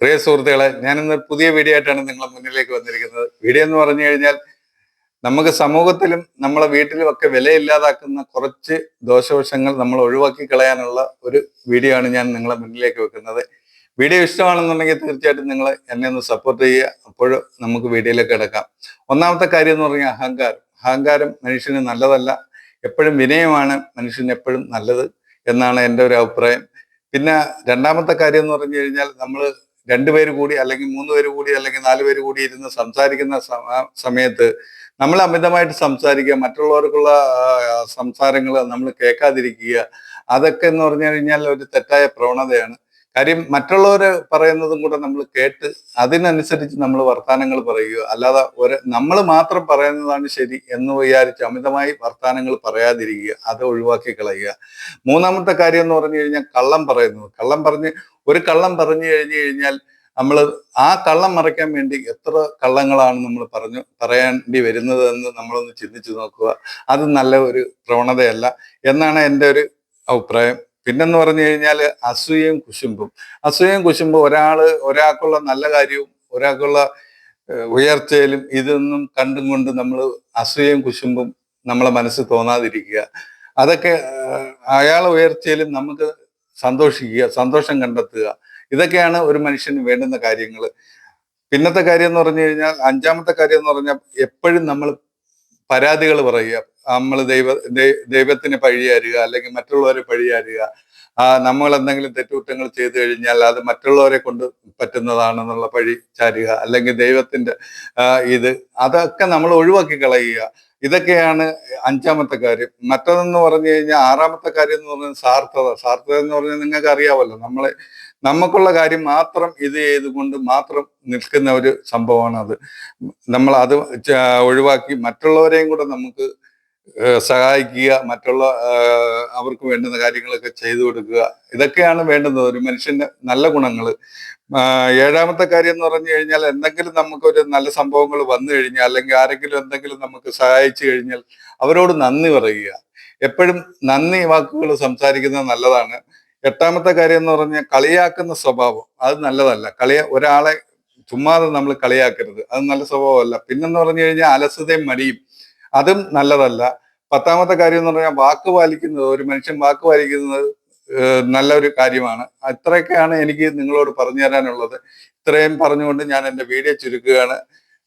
പ്രിയ സുഹൃത്തുക്കളെ ഞാനിന്ന് പുതിയ വീഡിയോ ആയിട്ടാണ് നിങ്ങളെ മുന്നിലേക്ക് വന്നിരിക്കുന്നത്. വീഡിയോ എന്ന് പറഞ്ഞു കഴിഞ്ഞാൽ നമുക്ക് സമൂഹത്തിലും നമ്മളെ വീട്ടിലും ഒക്കെ വിലയില്ലാതാക്കുന്ന കുറച്ച് ദോഷവശങ്ങൾ നമ്മൾ ഒഴിവാക്കി കളയാനുള്ള ഒരു വീഡിയോ ആണ് ഞാൻ നിങ്ങളെ മുന്നിലേക്ക് വെക്കുന്നത്. വീഡിയോ ഇഷ്ടമാണെന്നുണ്ടെങ്കിൽ തീർച്ചയായിട്ടും നിങ്ങൾ എന്നെ ഒന്ന് സപ്പോർട്ട് ചെയ്യുക. അപ്പോൾ നമുക്ക് വീഡിയോയിലേക്ക് കിടക്കാം. ഒന്നാമത്തെ കാര്യം എന്ന് പറഞ്ഞാൽ അഹങ്കാരം. അഹങ്കാരം മനുഷ്യന് നല്ലതല്ല. എപ്പോഴും വിനയമാണ് മനുഷ്യന് എപ്പോഴും നല്ലത് എന്നാണ് എന്റെ ഒരു അഭിപ്രായം. പിന്നെ രണ്ടാമത്തെ കാര്യം എന്ന് പറഞ്ഞു കഴിഞ്ഞാൽ നമ്മൾ രണ്ടുപേര് കൂടി അല്ലെങ്കിൽ മൂന്ന് പേര് കൂടി അല്ലെങ്കിൽ നാല് പേര് കൂടി ഇരുന്ന് സംസാരിക്കുന്ന സമ- സമയത്ത് നമ്മൾ അമിതമായിട്ട് സംസാരിക്കുക മറ്റുള്ളവർക്കുള്ള സംസാരങ്ങൾ നമ്മൾ കേൾക്കാതിരിക്കുക അതൊക്കെ എന്ന് പറഞ്ഞു കഴിഞ്ഞാൽ ഒരു തെറ്റായ പ്രവണതയാണ്. കാര്യം മറ്റുള്ളവർ പറയുന്നതും കൂടെ നമ്മൾ കേട്ട് അതിനനുസരിച്ച് നമ്മൾ വർത്തമാനങ്ങൾ പറയുകയോ അല്ലാതെ ഒരു നമ്മൾ മാത്രം പറയുന്നതാണ് ശരി എന്ന് വിചാരിച്ച് അമിതമായി വർത്തമാനങ്ങൾ പറയാതിരിക്കുക അത് ഒഴിവാക്കി കളയുക. മൂന്നാമത്തെ കാര്യം എന്ന് പറഞ്ഞു കഴിഞ്ഞാൽ കള്ളം പറയുന്നത്. കള്ളം പറഞ്ഞ് ഒരു കള്ളം പറഞ്ഞു കഴിഞ്ഞു കഴിഞ്ഞാൽ നമ്മൾ ആ കള്ളം മറയ്ക്കാൻ വേണ്ടി എത്ര കള്ളങ്ങളാണ് നമ്മൾ പറഞ്ഞു പറയേണ്ടി വരുന്നത് എന്ന് നമ്മളൊന്ന് ചിന്തിച്ചു നോക്കുക. അത് നല്ല ഒരു പ്രവണതയല്ല എന്നാണ് എന്റെ ഒരു അഭിപ്രായം. പിന്നെന്ന് പറഞ്ഞു കഴിഞ്ഞാൽ അസൂയയും കുശുമ്പും. അസൂയയും കുശുമ്പും ഒരാൾ ഒരാൾക്കുള്ള നല്ല കാര്യവും ഒരാൾക്കുള്ള ഉയർച്ചയിലും ഇതൊന്നും കണ്ടും കൊണ്ട് നമ്മൾ അസൂയയും കുശുമ്പും നമ്മളെ മനസ്സ് തോന്നാതിരിക്കുക. അതൊക്കെ അയാൾ ഉയർച്ചയിലും നമുക്ക് സന്തോഷിക്കുക സന്തോഷം കണ്ടെത്തുക. ഇതൊക്കെയാണ് ഒരു മനുഷ്യന് വേണ്ടുന്ന കാര്യങ്ങൾ പിന്നത്തെ കാര്യം എന്ന് പറഞ്ഞു കഴിഞ്ഞാൽ അഞ്ചാമത്തെ കാര്യം എന്ന് പറഞ്ഞാൽ എപ്പോഴും നമ്മൾ പരാതികൾ പറയുക. നമ്മൾ ദൈവ ദൈവത്തിന് പഴിയാരുക അല്ലെങ്കിൽ മറ്റുള്ളവരെ പഴിയാരുക നമ്മൾ എന്തെങ്കിലും തെറ്റുകുറ്റങ്ങൾ ചെയ്തു കഴിഞ്ഞാൽ അത് മറ്റുള്ളവരെ കൊണ്ട് പറ്റുന്നതാണെന്നുള്ള പഴി ചാരുക. അല്ലെങ്കിൽ ദൈവത്തിന്റെ ഇത് അതൊക്കെ നമ്മൾ ഒഴിവാക്കി കളയുക. ഇതൊക്കെയാണ് അഞ്ചാമത്തെ കാര്യം. മറ്റതെന്ന് പറഞ്ഞു കഴിഞ്ഞാൽ ആറാമത്തെ കാര്യം എന്ന് പറഞ്ഞാൽ സാർത്ഥത. സാർത്ഥത എന്ന് പറഞ്ഞാൽ നിങ്ങൾക്ക് അറിയാമല്ലോ. നമ്മളെ നമുക്കുള്ള കാര്യം മാത്രം ഇത് ചെയ്തുകൊണ്ട് മാത്രം നിൽക്കുന്ന ഒരു സംഭവമാണ് അത് നമ്മൾ അത് ഒഴിവാക്കി മറ്റുള്ളവരെയും കൂടെ നമുക്ക് സഹായിക്കുക മറ്റുള്ള അവർക്ക് വേണ്ടുന്ന കാര്യങ്ങളൊക്കെ ചെയ്തു കൊടുക്കുക. ഇതൊക്കെയാണ് വേണ്ടുന്നത്. ഒരു മനുഷ്യന്റെ നല്ല ഗുണങ്ങൾ. ഏഴാമത്തെ കാര്യം എന്ന് പറഞ്ഞു കഴിഞ്ഞാൽ എന്തെങ്കിലും നമുക്കൊരു നല്ല സംഭവങ്ങൾ വന്നു കഴിഞ്ഞാൽ അല്ലെങ്കിൽ ആരെങ്കിലും എന്തെങ്കിലും നമുക്ക് സഹായിച്ചു കഴിഞ്ഞാൽ അവരോട് നന്ദി പറയുക. എപ്പോഴും നന്ദി വാക്കുകൾ സംസാരിക്കുന്നത് നല്ലതാണ്. എട്ടാമത്തെ കാര്യം എന്ന് പറഞ്ഞാൽ കളിയാക്കുന്ന സ്വഭാവം. അത് നല്ലതല്ല. കളിയ ഒരാളെ ചുമ്മാതെ നമ്മൾ കളിയാക്കരുത്. അത് നല്ല സ്വഭാവമല്ല. പിന്നെന്ന് പറഞ്ഞു കഴിഞ്ഞാൽ അലസതയും മടിയും. അതും നല്ലതല്ല. പത്താമത്തെ കാര്യം എന്ന് പറഞ്ഞാൽ വാക്ക് പാലിക്കുന്നത് ഒരു മനുഷ്യൻ വാക്ക് പാലിക്കുന്നത് നല്ലൊരു കാര്യമാണ്. അത്രയൊക്കെയാണ് എനിക്ക് നിങ്ങളോട് പറഞ്ഞു തരാനുള്ളത്. ഇത്രയും പറഞ്ഞുകൊണ്ട് ഞാൻ എന്റെ വീഡിയോ ചുരുക്കുകയാണ്.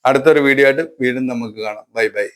അടുത്തൊരു വീഡിയോ ആയിട്ട് വീണ്ടും നമുക്ക് കാണാം. Bye bye.